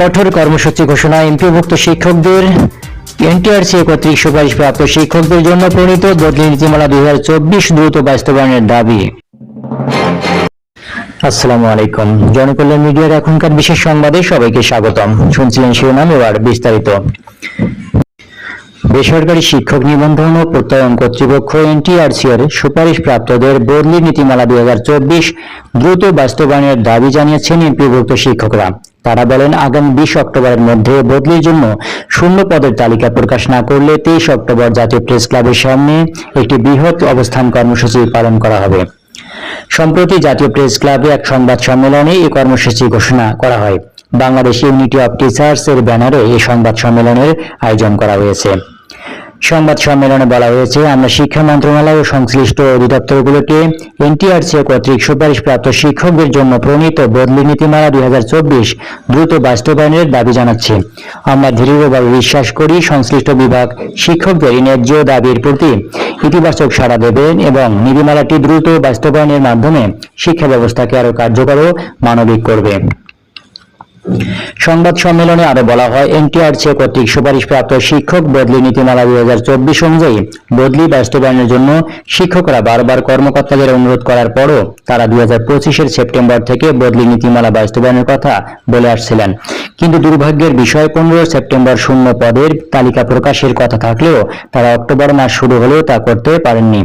কঠোর কর্মসূচি ঘোষণা এমপিভুক্ত শিক্ষকদের, এনটিআরসি কর্তৃক সুপারিশ প্রাপ্ত শিক্ষকদের জন্য প্রণীত বদলি নীতিমালা দুই দ্রুত বাস্তবায়নের দাবি। আসসালামু আলাইকুম। জনকল্যাণ মিডিয়ার এখনকার বিশেষ সংবাদে সবাইকে স্বাগতম। শুনছিলেন শিরোনাম, এবার বিস্তারিত। বেসরকারি শিক্ষক নিবন্ধন ও প্রত্যয়ন কর্তৃপক্ষ এনটিআরসি এর সুপারিশ প্রাপ্তদের বদলি নীতিমালা দুই হাজার চব্বিশ দ্রুত বাস্তবায়নের দাবি জানিয়েছেন এমপিভুক্ত শিক্ষকরা। তারা বলেন, আগামী বিশ অক্টোবরের মধ্যে বদলির জন্য শূন্য পদের তালিকা প্রকাশ না করলে তেইশ অক্টোবর জাতীয় প্রেস ক্লাবের সামনে একটি বৃহৎ অবস্থান কর্মসূচি পালন করা হবে। সম্প্রতি জাতীয় প্রেস ক্লাবে এক সংবাদ সম্মেলনে এই কর্মসূচি ঘোষণা করা হয়। বাংলাদেশ ইউনিটি অব টিচার্স এর ব্যানারে এই সংবাদ সম্মেলনের আয়োজন করা হয়েছে। সংবাদ সম্মেলনে বলা হয়েছে, আমরা শিক্ষা মন্ত্রণালয় ও সংশ্লিষ্ট অধিদপ্তরগুলোকে এনটিআরসি কর্তৃক সুপারিশপ্রাপ্ত শিক্ষকদের জন্য প্রণীত বদলি নীতিমালা দু হাজার চব্বিশ দ্রুত বাস্তবায়নের দাবি জানাচ্ছি। আমরা দৃঢ়ভাবে বিশ্বাস করি, সংশ্লিষ্ট বিভাগ শিক্ষকদের ন্যায্য দাবির প্রতি ইতিবাচক সাড়া দেবেন এবং নীতিমালাটি দ্রুত বাস্তবায়নের মাধ্যমে শিক্ষা ব্যবস্থাকে আরও কার্যকর মানবিক করবে। সংবাদ সম্মেলনে আরও বলা হয়, এনটিআরসি কর্তৃক সুপারিশপ্রাপ্ত শিক্ষক বদলি নীতিমালা দুই হাজার চব্বিশ অনুযায়ী বদলি বাস্তবায়নের জন্য শিক্ষকরা বারবার কর্মকর্তাদের অনুরোধ করার পরও তারা দুই হাজার পঁচিশের সেপ্টেম্বর থেকে বদলি নীতিমালা বাস্তবায়নের কথা বলে আসছিলেন। কিন্তু দুর্ভাগ্যের বিষয় পনেরো সেপ্টেম্বর শূন্য পদের তালিকা প্রকাশের কথা থাকলেও তারা অক্টোবর মাস শুরু হলেও তা করতে পারেননি।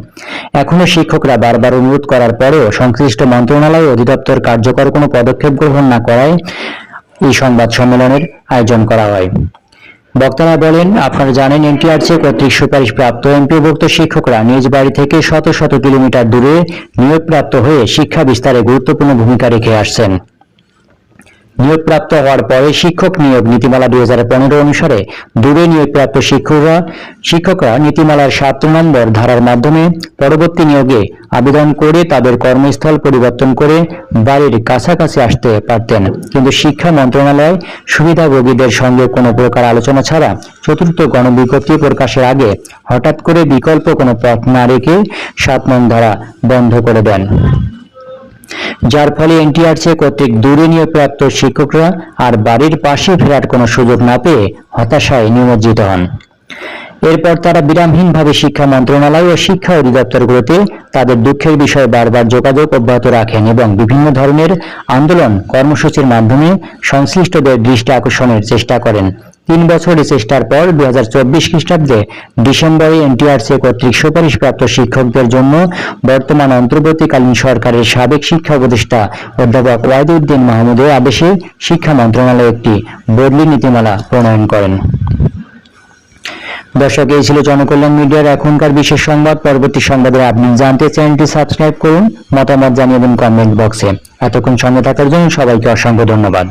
এখনও শিক্ষকরা বারবার অনুরোধ করার পরেও সংশ্লিষ্ট মন্ত্রণালয় অধিদপ্তর কার্যকর কোনো পদক্ষেপ গ্রহণ না করায় এই সংবাদ সম্মেলনের আয়োজন করা হয়। বক্তারা বলেন, আপনারা জানেন, এনটিআরসি কর্তৃক সুপারিশ প্রাপ্ত এমপিভুক্ত শিক্ষকরা নিজ বাড়ি থেকে শত শত কিলোমিটার দূরে নিয়োগপ্রাপ্ত হয়ে শিক্ষা বিস্তারে গুরুত্বপূর্ণ ভূমিকা রেখে আসছেন। নিয়োগপ্রাপ্ত হওয়ার পরে শিক্ষক নিয়োগ নীতিমালা দুই হাজার পনেরো অনুসারে দূরে নিয়োগপ্রাপ্ত শিক্ষকরা শিক্ষকরা নীতিমালার সাত নম্বর ধারার মাধ্যমে পরবর্তী নিয়োগে আবেদন করে তাদের কর্মস্থল পরিবর্তন করে বাড়ির কাছাকাছি আসতে পারতেন। কিন্তু শিক্ষা মন্ত্রণালয় সুবিধাভোগীদের সঙ্গে কোনো প্রকার আলোচনা ছাড়া চতুর্থ গণবিজ্ঞপ্তি প্রকাশের আগে হঠাৎ করে বিকল্প কোনো পথ না রেখে সাত নং ধারা বন্ধ করে দেন। যার ফলে এনটিআরসি কর্তৃক দূরে নিয়োগপ্রাপ্ত শিক্ষকরা আর বাড়ির পাশে ফেরার কোনো সুযোগ না পেয়ে হতাশায় নিমজ্জিত হন। এরপর তারা বিরামহীনভাবে শিক্ষা মন্ত্রণালয় ও শিক্ষা অধিদপ্তরগুলোতে তাদের দুঃখের বিষয়ে বারবার যোগাযোগ অব্যাহত রাখেন এবং বিভিন্ন ধরনের আন্দোলন কর্মসূচির মাধ্যমে সংশ্লিষ্টদের দৃষ্টি আকর্ষণের চেষ্টা করেন। তিন বছর চেষ্টার পর দুই হাজার চব্বিশ খ্রিস্টাব্দে ডিসেম্বরে এনটিআরসি কর্তৃক সুপারিশপ্রাপ্ত শিক্ষকদের জন্য বর্তমান অন্তর্বর্তীকালীন সরকারের সাবেক শিক্ষা উপদেষ্টা অধ্যাপক ওয়াহিদুদ্দিন মাহমুদের আদেশে শিক্ষা মন্ত্রণালয় একটি বদলি নীতিমালা প্রণয়ন করেন। দর্শক, এই ছিল জনকল্যাণ মিডিয়ার এখনকার বিশেষ সংবাদ। পরবর্তী সংবাদের আপনি জানতে চ্যানেলটি সাবস্ক্রাইব করুন, মতামত জানিয়ে দিন কমেন্ট বক্সে। এতক্ষণ সঙ্গে থাকার জন্য সবাইকে অসংখ্য ধন্যবাদ।